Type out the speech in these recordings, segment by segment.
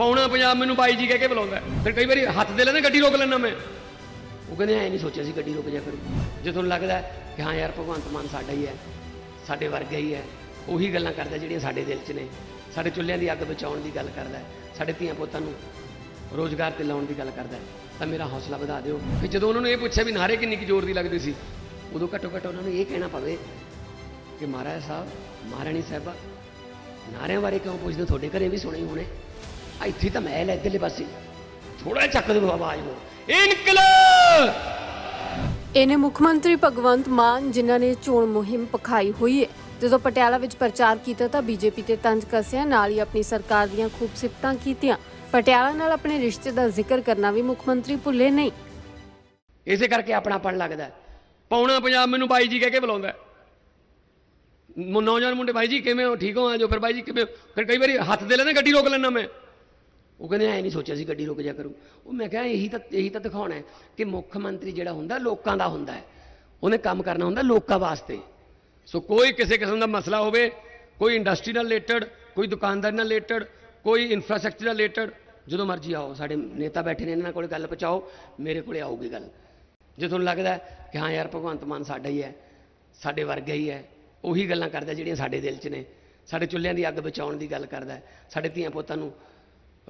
ਪੌਣਾ ਪੰਜਾਬ ਮੈਨੂੰ ਬਾਈ ਜੀ ਕਹਿ ਕੇ ਬੁਲਾਉਂਦਾ ਫਿਰ ਕਈ ਵਾਰੀ ਹੱਥ ਦੇ ਲੈਂਦੇ, ਗੱਡੀ ਰੋਕ ਲੈਣਾ ਮੈਂ। ਉਹ ਕਹਿੰਦੇ, ਐ ਨਹੀਂ ਸੋਚਿਆ ਸੀ ਗੱਡੀ ਰੁਕ ਜਾ ਕਰੂ ਜੇ ਤੁਹਾਨੂੰ ਲੱਗਦਾ ਕਿ ਹਾਂ ਯਾਰ, ਭਗਵੰਤ ਮਾਨ ਸਾਡਾ ਹੀ ਹੈ, ਸਾਡੇ ਵਰਗਾ ਹੀ ਹੈ, ਉਹੀ ਗੱਲਾਂ ਕਰਦਾ ਜਿਹੜੀਆਂ ਸਾਡੇ ਦਿਲ 'ਚ ਨੇ। ਸਾਡੇ ਚੁੱਲ੍ਹਿਆਂ ਦੀ ਅੱਗ ਬਚਾਉਣ ਦੀ ਗੱਲ ਕਰਦਾ ਸਾਡੇ ਧੀਆਂ ਪੁੱਤਾਂ ਨੂੰ ਰੋਜ਼ਗਾਰ ਤੇ ਲਾਉਣ ਦੀ ਗੱਲ ਕਰਦਾ ਤਾਂ ਮੇਰਾ ਹੌਸਲਾ ਵਧਾ ਦਿਓ। ਕਿ ਜਦੋਂ ਉਹਨਾਂ ਨੂੰ ਇਹ ਪੁੱਛਿਆ ਵੀ ਨਾਰੇ ਕਿੰਨੀ ਕੁ ਜ਼ੋਰ ਦੀ ਲੱਗਦੀ ਸੀ, ਉਦੋਂ ਘੱਟੋ ਘੱਟ ਉਹਨਾਂ ਨੂੰ ਇਹ ਕਹਿਣਾ ਪਵੇ ਕਿ ਮਹਾਰਾਜ ਸਾਹਿਬ, ਮਹਾਰਾਣੀ ਸਾਹਿਬਾ, ਨਾਰਿਆਂ ਬਾਰੇ ਕਿਉਂ ਪੁੱਛਦੇ ਤੁਹਾਡੇ ਘਰੇ ਵੀ ਸੁਣੇ ਹੋਣੇ। ਇੱਥੇ ਤਾਂ ਮਹਿਲ ਹੈ ਇੱਧਰਲੇ ਪਾਸੇ। ਥੋੜਾ ਚੱਕ ਦਿਓ ਆਵਾਜ਼ ਹੋਰ ਇਨਕਲਾਬ! ਇਹਨੇ ਮੁੱਖ ਮੰਤਰੀ ਭਗਵੰਤ ਮਾਨ ਜਿਨ੍ਹਾਂ ਨੇ ਚੋਣ ਮੁਹਿੰਮ ਪਖਾਈ ਹੋਈ ਹੈ ਜਦੋਂ ਪਟਿਆਲਾ ਵਿੱਚ ਪ੍ਰਚਾਰ ਕੀਤਾ ਤਾਂ ਬੀਜੇਪੀ ਤੇ ਤੰਜ ਕੱਸਿਆ ਨਾਲ ਹੀ ਆਪਣੀ ਸਰਕਾਰ ਦੀਆਂ ਖੂਬ ਸਿਫਤਾਂ ਕੀਤੀਆਂ। ਪਟਿਆਲਾ ਨਾਲ ਆਪਣੇ ਰਿਸ਼ਤੇ ਦਾ ਜ਼ਿਕਰ ਕਰਨਾ ਵੀ ਮੁੱਖ ਮੰਤਰੀ ਭੁੱਲੇ ਨਹੀਂ। ਇਸੇ ਕਰਕੇ ਆਪਣਾਪਣ ਲੱਗਦਾ ਹੈ। ਪੌਣਾ ਪੰਜਾਬ ਮੈਨੂੰ ਬਾਈ ਜੀ ਕਹਿ ਕੇ ਬੁਲਾਉਂਦਾ ਹੈ। ਮ- ਨੌਜਵਾਨ ਮੁੰਡੇ ਬਾਈ ਜੀ ਕਿਵੇਂ ਹੋ? ਠੀਕ ਹੋ? ਆਜੋ ਫਿਰ ਬਾਈ ਜੀ ਕਿਵੇਂ ਹੋ? ਫਿਰ ਕਈ ਵਾਰੀ ਹੱਥ ਦੇ ਲੈਂਦੇ ਗੱਡੀ ਰੋਕ ਲੈਣਾ ਮੈਂ। ਉਹ ਕਹਿੰਦੇ, ਐ ਨਹੀਂ ਸੋਚਿਆ ਸੀ ਗੱਡੀ ਰੁਕ ਜਾ ਕਰੂ। ਉਹ ਮੈਂ ਕਿਹਾ, ਇਹੀ ਤਾਂ ਇਹੀ ਤਾਂ ਦਿਖਾਉਣਾ ਹੈ ਕਿ ਮੁੱਖ ਮੰਤਰੀ ਜਿਹੜਾ ਹੁੰਦਾ, ਲੋਕਾਂ ਦਾ ਹੁੰਦਾ ਹੈ। ਉਹਨੇ ਕੰਮ ਕਰਨਾ ਹੁੰਦਾ ਲੋਕਾਂ ਵਾਸਤੇ। ਸੋ ਕੋਈ ਕਿਸੇ ਕਿਸਮ ਦਾ ਮਸਲਾ ਹੋਵੇ, ਕੋਈ ਇੰਡਸਟਰੀ ਨਾਲ ਰਿਲੇਟਡ, ਕੋਈ ਦੁਕਾਨਦਾਰੀ ਨਾਲ ਰਿਲੇਟਡ, ਕੋਈ ਇਨਫਰਾਸਟ੍ਰਕਚਰ ਨਾਲ ਰਿਲੇਟਡ, ਜਦੋਂ ਮਰਜ਼ੀ ਆਓ, ਸਾਡੇ ਨੇਤਾ ਬੈਠੇ ਨੇ, ਇਹਨਾਂ ਕੋਲ ਗੱਲ ਪਹੁੰਚਾਓ, ਮੇਰੇ ਕੋਲੇ ਆਊਗੀ ਗੱਲ। ਜੇ ਤੁਹਾਨੂੰ ਲੱਗਦਾ ਕਿ ਹਾਂ ਯਾਰ, ਭਗਵੰਤ ਮਾਨ ਸਾਡਾ ਹੀ ਹੈ, ਸਾਡੇ ਵਰਗਾ ਹੀ ਹੈ, ਉਹੀ ਗੱਲਾਂ ਕਰਦਾ ਜਿਹੜੀਆਂ ਸਾਡੇ ਦਿਲ 'ਚ ਨੇ। ਸਾਡੇ ਚੁੱਲ੍ਹਿਆਂ ਦੀ ਅੱਗ ਬਚਾਉਣ ਦੀ ਗੱਲ ਕਰਦਾ ਸਾਡੇ ਧੀਆਂ ਪੁੱਤਾਂ ਨੂੰ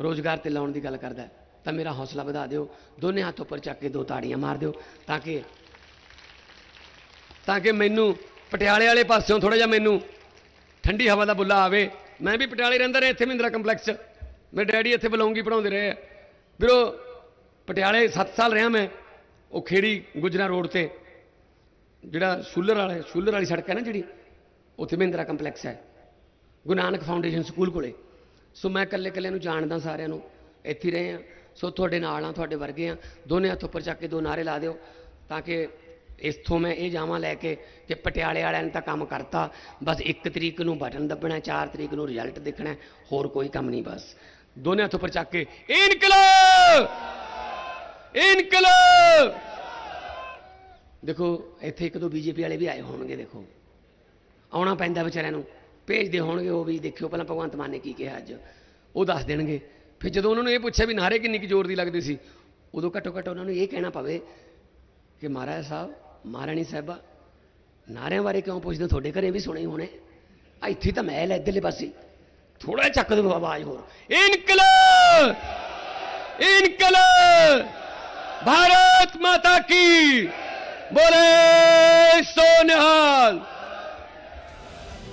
ਰੋਜ਼ਗਾਰ ਤੇ ਲਾਉਣ ਦੀ ਗੱਲ ਕਰਦਾ ਤਾਂ ਮੇਰਾ ਹੌਸਲਾ ਵਧਾ ਦਿਓ, ਦੋਨੇ ਹੱਥ ਉੱਪਰ ਚੱਕ ਕੇ ਦੋ ਤਾੜੀਆਂ ਮਾਰ ਦਿਓ, ਤਾਂ ਕਿ ਤਾਂ ਕਿ ਮੈਨੂੰ ਪਟਿਆਲੇ ਵਾਲੇ ਪਾਸਿਓਂ ਥੋੜਾ ਜਿਹਾ ਮੈਨੂੰ ਠੰਡੀ ਹਵਾ ਦਾ ਬੁੱਲਾ ਆਵੇ। ਮੈਂ ਵੀ ਪਟਿਆਲੇ ਰਹਿੰਦਾ ਰਿਹਾ ਇੱਥੇ ਮਹਿੰਦਰਾ ਕੰਪਲੈਕਸ 'ਚ। ਮੇਰੇ ਡੈਡੀ ਇੱਥੇ ਬਲੌਂਗੀ ਪੜਾਉਂਦੇ ਰਹੇ ਆ। ਵੀਰੋ, ਪਟਿਆਲੇ 7 ਸਾਲ ਰਿਹਾ ਮੈਂ, ਉਹ ਖੇੜੀ ਗੁਜਰਾ ਰੋਡ ਤੇ, ਜਿਹੜਾ ਸ਼ੂਲਰ ਵਾਲੇ, ਸ਼ੂਲਰ ਵਾਲੀ ਸੜਕ ਹੈ ਨਾ ਜਿਹੜੀ, ਉੱਥੇ ਮਹਿੰਦਰਾ ਕੰਪਲੈਕਸ ਹੈ। ਗੁਰੂ ਨਾਨਕ ਫਾਊਂਡੇਸ਼ਨ ਸਕੂਲ ਕੋਲੇ। ਸੋ ਮੈਂ ਇਕੱਲੇ ਇਕੱਲੇ ਨੂੰ ਜਾਣਦਾ ਸਾਰਿਆਂ ਨੂੰ, ਇੱਥੇ ਹੀ ਰਹੇ ਆ ਸੋ ਤੁਹਾਡੇ ਨਾਲ ਆ ਤੁਹਾਡੇ ਵਰਗੇ ਆ ਦੋਨੇ ਹੱਥ ਉੱਪਰ ਚੱਕ ਕੇ ਦੋ ਨਾਰੇ ਲਾ ਦਿਓ ਤਾਂ ਕਿ ਇਥੋਂ ਮੈਂ ਇਹ ਜਾਵਾਂ ਲੈ ਕੇ ਕਿ ਪਟਿਆਲੇ ਵਾਲਿਆਂ ਨੇ ਤਾਂ ਕੰਮ ਕਰਤਾ। ਬਸ 1 ਤਰੀਕ ਨੂੰ ਬਟਨ ਦੱਬਣਾ 4 ਤਰੀਕ ਨੂੰ ਰਿਜ਼ਲਟ ਦੇਖਣਾ, ਹੋਰ ਕੋਈ ਕੰਮ ਨਹੀਂ ਬਸ। ਦੋਨੇ ਹੱਥ ਉੱਪਰ ਚੱਕ ਕੇ, ਇਨਕਲਾਬ! ਇਨਕਲਾਬ! ਦੇਖੋ, ਇੱਥੇ ਇੱਕ ਦੋ ਬੀਜੇਪੀ ਵਾਲੇ ਵੀ ਆਏ ਹੋਣਗੇ, ਦੇਖੋ। ਆਉਣਾ ਪੈਂਦਾ ਵਿਚਾਰਿਆਂ ਨੂੰ। ਭੇਜਦੇ ਹੋਣਗੇ, ਉਹ ਵੀ ਦੇਖਿਓ, ਪਹਿਲਾਂ ਭਗਵੰਤ ਮਾਨ ਨੇ ਕੀ ਕਿਹਾ ਅੱਜ। ਉਹ ਦੱਸ ਦੇਣਗੇ। ਫਿਰ ਜਦੋਂ ਉਹਨਾਂ ਨੂੰ ਇਹ ਪੁੱਛਿਆ ਵੀ ਨਾਰੇ ਕਿੰਨੀ ਕੁ ਜ਼ੋਰ ਦੀ ਲੱਗਦੀ ਸੀ, ਉਦੋਂ ਘੱਟੋ ਘੱਟ ਉਹਨਾਂ ਨੂੰ ਇਹ ਕਹਿਣਾ ਪਵੇ ਕਿ ਮਹਾਰਾਜ ਸਾਹਿਬ, ਮਹਾਰਾਣੀ ਸਾਹਿਬਾ, ਨਾਰਿਆਂ ਬਾਰੇ ਕਿਉਂ ਪੁੱਛਦੇ ਤੁਹਾਡੇ ਘਰੇ ਵੀ ਸੁਣੇ ਹੋਣੇ। ਆ ਇੱਥੇ ਤਾਂ ਮਹਿਲ ਹੈ, ਇੱਧਰਲੇ ਪਾਸੇ। ਥੋੜਾ ਚੱਕ ਦਿਓ ਆਵਾਜ਼ ਹੋਰ। ਇਨਕਲਾਬ! ਇਨਕਲਾਬ! ਭਾਰਤ ਮਾਤਾ ਕੀ! ਬੋਲੇ ਸੋਨਿਹਾਲ!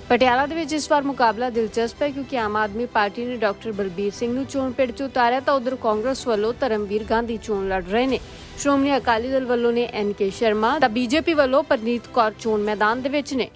ਪਟਿਆਲਾ ਦੇ ਵਿੱਚ ਇਸ ਵਾਰ ਮੁਕਾਬਲਾ ਦਿਲਚਸਪ ਹੈ ਕਿਉਂਕਿ ਆਮ ਆਦਮੀ ਪਾਰਟੀ ਨੇ ਡਾਕਟਰ ਬਲਬੀਰ ਸਿੰਘ ਨੂੰ ਚੋਣ ਪਿੜ 'ਚ ਉਤਾਰਿਆ ਤਾਂ ਉਧਰ ਕਾਂਗਰਸ ਵੱਲੋਂ ਧਰਮਵੀਰ ਗਾਂਧੀ ਚੋਣ ਲੜ ਰਹੇ ਨੇ। ਸ਼੍ਰੋਮਣੀ ਅਕਾਲੀ ਦਲ ਵੱਲੋਂ ਨੇ ਐਨ ਕੇ ਸ਼ਰਮਾ ਤਾਂ ਬੀਜੇਪੀ ਵੱਲੋਂ ਪਰਨੀਤ ਕੌਰ ਚੋਣ ਮੈਦਾਨ ਦੇ ਵਿੱਚ ਨੇ।